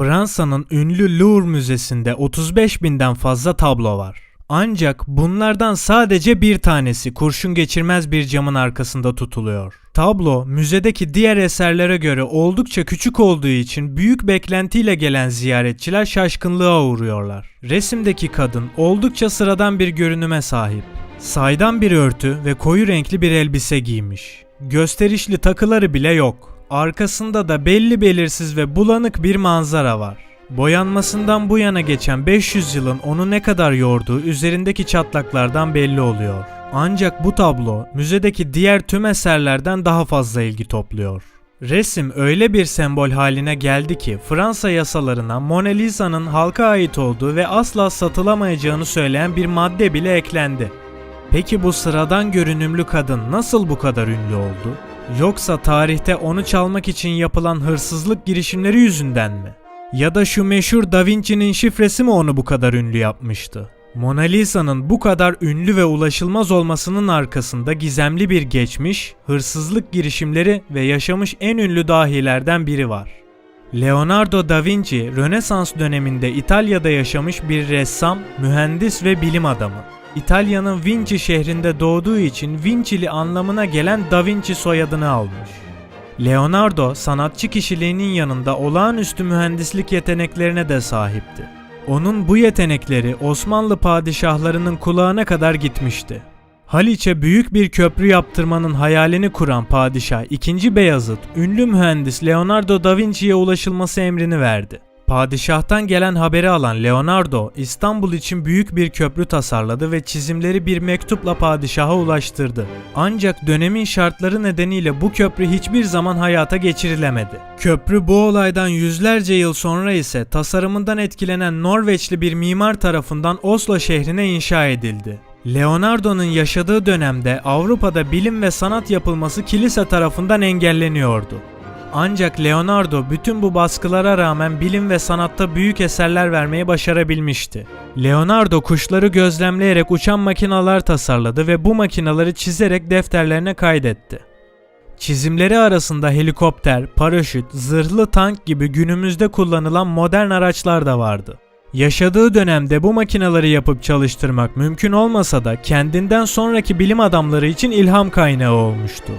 Fransa'nın ünlü Louvre Müzesi'nde 35 binden fazla tablo var. Ancak bunlardan sadece bir tanesi kurşun geçirmez bir camın arkasında tutuluyor. Tablo müzedeki diğer eserlere göre oldukça küçük olduğu için büyük beklentiyle gelen ziyaretçiler şaşkınlığa uğruyorlar. Resimdeki kadın oldukça sıradan bir görünüme sahip. Saydam bir örtü ve koyu renkli bir elbise giymiş. Gösterişli takıları bile yok. Arkasında da belli belirsiz ve bulanık bir manzara var. Boyanmasından bu yana geçen 500 yılın onu ne kadar yorduğu üzerindeki çatlaklardan belli oluyor. Ancak bu tablo müzedeki diğer tüm eserlerden daha fazla ilgi topluyor. Resim öyle bir sembol haline geldi ki Fransa yasalarına Mona Lisa'nın halka ait olduğu ve asla satılamayacağını söyleyen bir madde bile eklendi. Peki bu sıradan görünümlü kadın nasıl bu kadar ünlü oldu? Yoksa tarihte onu çalmak için yapılan hırsızlık girişimleri yüzünden mi? Ya da şu meşhur Da Vinci'nin şifresi mi onu bu kadar ünlü yapmıştı? Mona Lisa'nın bu kadar ünlü ve ulaşılmaz olmasının arkasında gizemli bir geçmiş, hırsızlık girişimleri ve yaşamış en ünlü dahilerden biri var. Leonardo da Vinci, Rönesans döneminde İtalya'da yaşamış bir ressam, mühendis ve bilim adamı. İtalya'nın Vinci şehrinde doğduğu için Vincili anlamına gelen Da Vinci soyadını almış. Leonardo sanatçı kişiliğinin yanında olağanüstü mühendislik yeteneklerine de sahipti. Onun bu yetenekleri Osmanlı padişahlarının kulağına kadar gitmişti. Haliç'e büyük bir köprü yaptırmanın hayalini kuran padişah 2. Beyazıt, ünlü mühendis Leonardo da Vinci'ye ulaşılması emrini verdi. Padişahtan gelen haberi alan Leonardo, İstanbul için büyük bir köprü tasarladı ve çizimleri bir mektupla padişaha ulaştırdı. Ancak dönemin şartları nedeniyle bu köprü hiçbir zaman hayata geçirilemedi. Köprü bu olaydan yüzlerce yıl sonra ise tasarımından etkilenen Norveçli bir mimar tarafından Oslo şehrine inşa edildi. Leonardo'nun yaşadığı dönemde Avrupa'da bilim ve sanat yapılması kilise tarafından engelleniyordu. Ancak Leonardo bütün bu baskılara rağmen bilim ve sanatta büyük eserler vermeyi başarabilmişti. Leonardo kuşları gözlemleyerek uçan makinalar tasarladı ve bu makinaları çizerek defterlerine kaydetti. Çizimleri arasında helikopter, paraşüt, zırhlı tank gibi günümüzde kullanılan modern araçlar da vardı. Yaşadığı dönemde bu makinaları yapıp çalıştırmak mümkün olmasa da kendinden sonraki bilim adamları için ilham kaynağı olmuştu.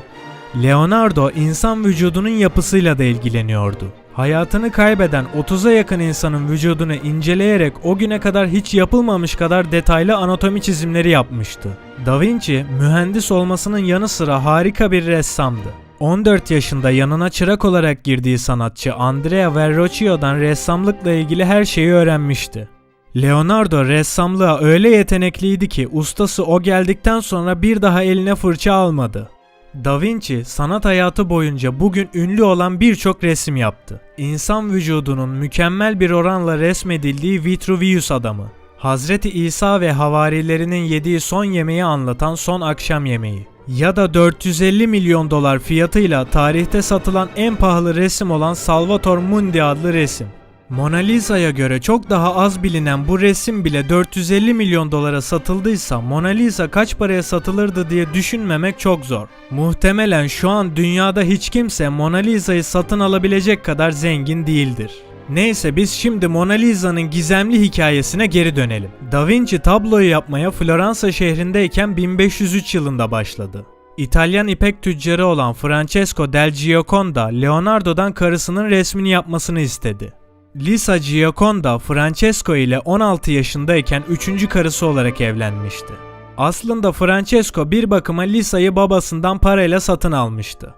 Leonardo insan vücudunun yapısıyla da ilgileniyordu. Hayatını kaybeden 30'a yakın insanın vücudunu inceleyerek o güne kadar hiç yapılmamış kadar detaylı anatomi çizimleri yapmıştı. Da Vinci mühendis olmasının yanı sıra harika bir ressamdı. 14 yaşında yanına çırak olarak girdiği sanatçı Andrea Verrocchio'dan ressamlıkla ilgili her şeyi öğrenmişti. Leonardo ressamlığa öyle yetenekliydi ki ustası o geldikten sonra bir daha eline fırça almadı. Da Vinci sanat hayatı boyunca bugün ünlü olan birçok resim yaptı. İnsan vücudunun mükemmel bir oranla resmedildiği Vitruvius adamı, Hazreti İsa ve havarilerinin yediği son yemeği anlatan son akşam yemeği ya da 450 milyon dolar fiyatıyla tarihte satılan en pahalı resim olan Salvator Mundi adlı resim. Mona Lisa'ya göre çok daha az bilinen bu resim bile 450 milyon dolara satıldıysa Mona Lisa kaç paraya satılırdı diye düşünmemek çok zor. Muhtemelen şu an dünyada hiç kimse Mona Lisa'yı satın alabilecek kadar zengin değildir. Neyse biz şimdi Mona Lisa'nın gizemli hikayesine geri dönelim. Da Vinci tabloyu yapmaya Floransa şehrindeyken 1503 yılında başladı. İtalyan ipek tüccarı olan Francesco del Gioconda, Leonardo'dan karısının resmini yapmasını istedi. Lisa Gioconda, Francesco ile 16 yaşındayken 3. karısı olarak evlenmişti. Aslında Francesco bir bakıma Lisa'yı babasından parayla satın almıştı.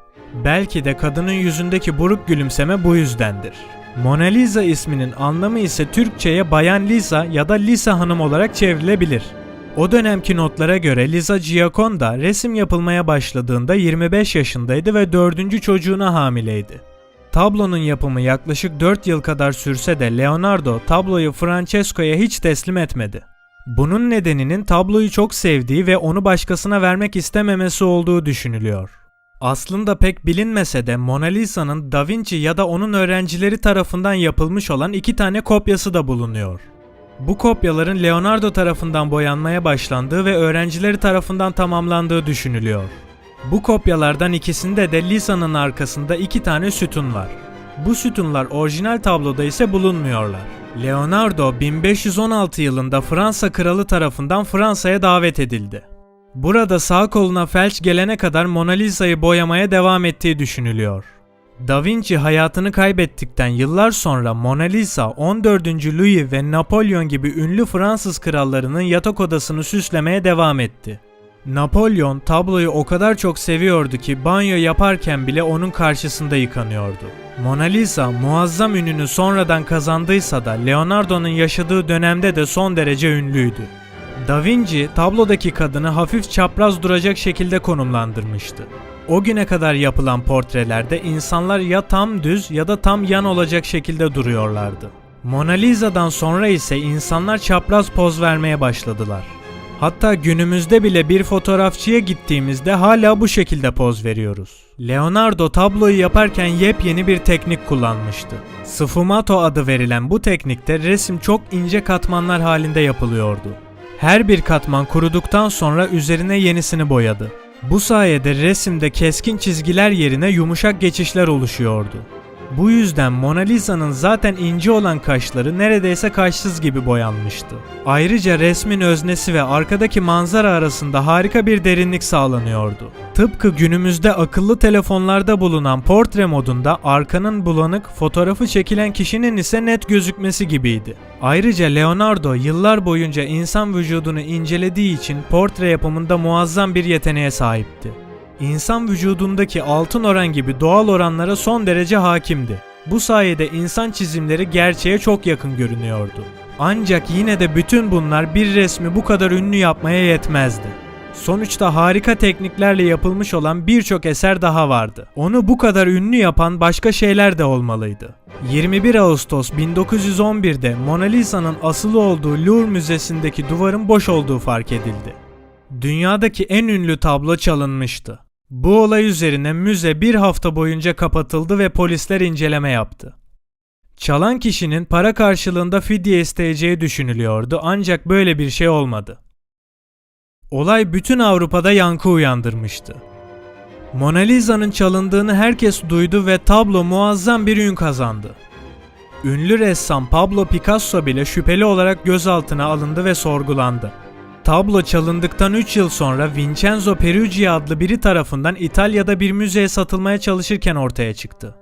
Belki de kadının yüzündeki buruk gülümseme bu yüzdendir. Mona Lisa isminin anlamı ise Türkçe'ye Bayan Lisa ya da Lisa Hanım olarak çevrilebilir. O dönemki notlara göre Lisa Gioconda resim yapılmaya başladığında 25 yaşındaydı ve dördüncü çocuğuna hamileydi. Tablonun yapımı yaklaşık 4 yıl kadar sürse de Leonardo tabloyu Francesco'ya hiç teslim etmedi. Bunun nedeninin tabloyu çok sevdiği ve onu başkasına vermek istememesi olduğu düşünülüyor. Aslında pek bilinmese de Mona Lisa'nın Da Vinci ya da onun öğrencileri tarafından yapılmış olan iki tane kopyası da bulunuyor. Bu kopyaların Leonardo tarafından boyanmaya başlandığı ve öğrencileri tarafından tamamlandığı düşünülüyor. Bu kopyalardan ikisinde de Lisa'nın arkasında iki tane sütun var. Bu sütunlar orijinal tabloda ise bulunmuyorlar. Leonardo 1516 yılında Fransa kralı tarafından Fransa'ya davet edildi. Burada sağ koluna felç gelene kadar Mona Lisa'yı boyamaya devam ettiği düşünülüyor. Da Vinci hayatını kaybettikten yıllar sonra Mona Lisa 14. Louis ve Napolyon gibi ünlü Fransız krallarının yatak odasını süslemeye devam etti. Napolyon tabloyu o kadar çok seviyordu ki banyo yaparken bile onun karşısında yıkanıyordu. Mona Lisa muazzam ününü sonradan kazandıysa da Leonardo'nun yaşadığı dönemde de son derece ünlüydü. Da Vinci tablodaki kadını hafif çapraz duracak şekilde konumlandırmıştı. O güne kadar yapılan portrelerde insanlar ya tam düz ya da tam yan olacak şekilde duruyorlardı. Mona Lisa'dan sonra ise insanlar çapraz poz vermeye başladılar. Hatta günümüzde bile bir fotoğrafçıya gittiğimizde hala bu şekilde poz veriyoruz. Leonardo tabloyu yaparken yepyeni bir teknik kullanmıştı. Sfumato adı verilen bu teknikte resim çok ince katmanlar halinde yapılıyordu. Her bir katman kuruduktan sonra üzerine yenisini boyadı. Bu sayede resimde keskin çizgiler yerine yumuşak geçişler oluşuyordu. Bu yüzden Mona Lisa'nın zaten ince olan kaşları neredeyse kaşsız gibi boyanmıştı. Ayrıca resmin öznesi ve arkadaki manzara arasında harika bir derinlik sağlanıyordu. Tıpkı günümüzde akıllı telefonlarda bulunan portre modunda arkanın bulanık, fotoğrafı çekilen kişinin ise net gözükmesi gibiydi. Ayrıca Leonardo yıllar boyunca insan vücudunu incelediği için portre yapımında muazzam bir yeteneğe sahipti. İnsan vücudundaki altın oran gibi doğal oranlara son derece hakimdi. Bu sayede insan çizimleri gerçeğe çok yakın görünüyordu. Ancak yine de bütün bunlar bir resmi bu kadar ünlü yapmaya yetmezdi. Sonuçta harika tekniklerle yapılmış olan birçok eser daha vardı. Onu bu kadar ünlü yapan başka şeyler de olmalıydı. 21 Ağustos 1911'de Mona Lisa'nın asılı olduğu Louvre Müzesi'ndeki duvarın boş olduğu fark edildi. Dünyadaki en ünlü tablo çalınmıştı. Bu olay üzerine müze bir hafta boyunca kapatıldı ve polisler inceleme yaptı. Çalan kişinin para karşılığında fidye isteyeceği düşünülüyordu ancak böyle bir şey olmadı. Olay bütün Avrupa'da yankı uyandırmıştı. Mona Lisa'nın çalındığını herkes duydu ve tablo muazzam bir ün kazandı. Ünlü ressam Pablo Picasso bile şüpheli olarak gözaltına alındı ve sorgulandı. Tablo çalındıktan 3 yıl sonra Vincenzo Peruggia adlı biri tarafından İtalya'da bir müzeye satılmaya çalışırken ortaya çıktı.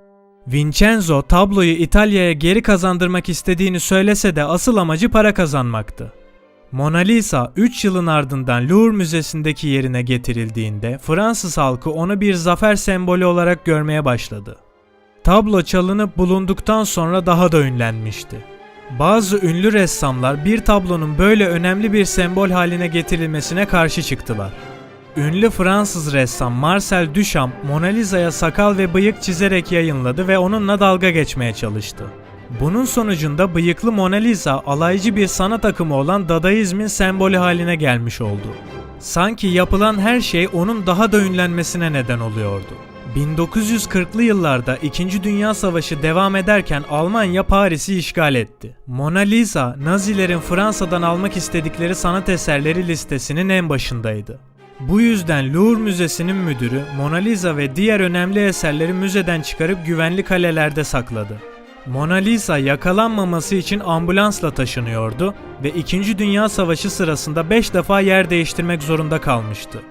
Vincenzo tabloyu İtalya'ya geri kazandırmak istediğini söylese de asıl amacı para kazanmaktı. Mona Lisa 3 yılın ardından Louvre Müzesi'ndeki yerine getirildiğinde Fransız halkı onu bir zafer sembolü olarak görmeye başladı. Tablo çalınıp bulunduktan sonra daha da ünlenmişti. Bazı ünlü ressamlar bir tablonun böyle önemli bir sembol haline getirilmesine karşı çıktılar. Ünlü Fransız ressam Marcel Duchamp Mona Lisa'ya sakal ve bıyık çizerek yayınladı ve onunla dalga geçmeye çalıştı. Bunun sonucunda bıyıklı Mona Lisa alaycı bir sanat akımı olan Dadaizmin sembolü haline gelmiş oldu. Sanki yapılan her şey onun daha da ünlenmesine neden oluyordu. 1940'lı yıllarda 2. Dünya Savaşı devam ederken Almanya Paris'i işgal etti. Mona Lisa, Nazilerin Fransa'dan almak istedikleri sanat eserleri listesinin en başındaydı. Bu yüzden Louvre Müzesi'nin müdürü Mona Lisa ve diğer önemli eserleri müzeden çıkarıp güvenli kalelerde sakladı. Mona Lisa yakalanmaması için ambulansla taşınıyordu ve 2. Dünya Savaşı sırasında 5 defa yer değiştirmek zorunda kalmıştı.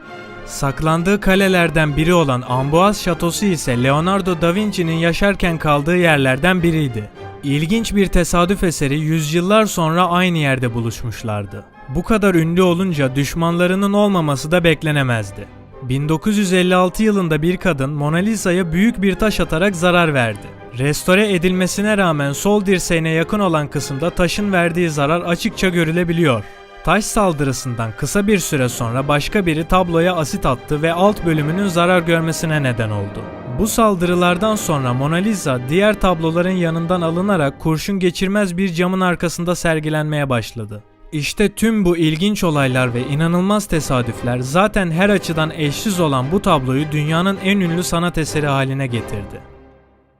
Saklandığı kalelerden biri olan Amboise Şatosu ise Leonardo da Vinci'nin yaşarken kaldığı yerlerden biriydi. İlginç bir tesadüf eseri yüzyıllar sonra aynı yerde buluşmuşlardı. Bu kadar ünlü olunca düşmanlarının olmaması da beklenemezdi. 1956 yılında bir kadın Mona Lisa'ya büyük bir taş atarak zarar verdi. Restore edilmesine rağmen sol dirseğine yakın olan kısımda taşın verdiği zarar açıkça görülebiliyor. Taş saldırısından kısa bir süre sonra başka biri tabloya asit attı ve alt bölümünün zarar görmesine neden oldu. Bu saldırılardan sonra Mona Lisa diğer tabloların yanından alınarak kurşun geçirmez bir camın arkasında sergilenmeye başladı. İşte tüm bu ilginç olaylar ve inanılmaz tesadüfler zaten her açıdan eşsiz olan bu tabloyu dünyanın en ünlü sanat eseri haline getirdi.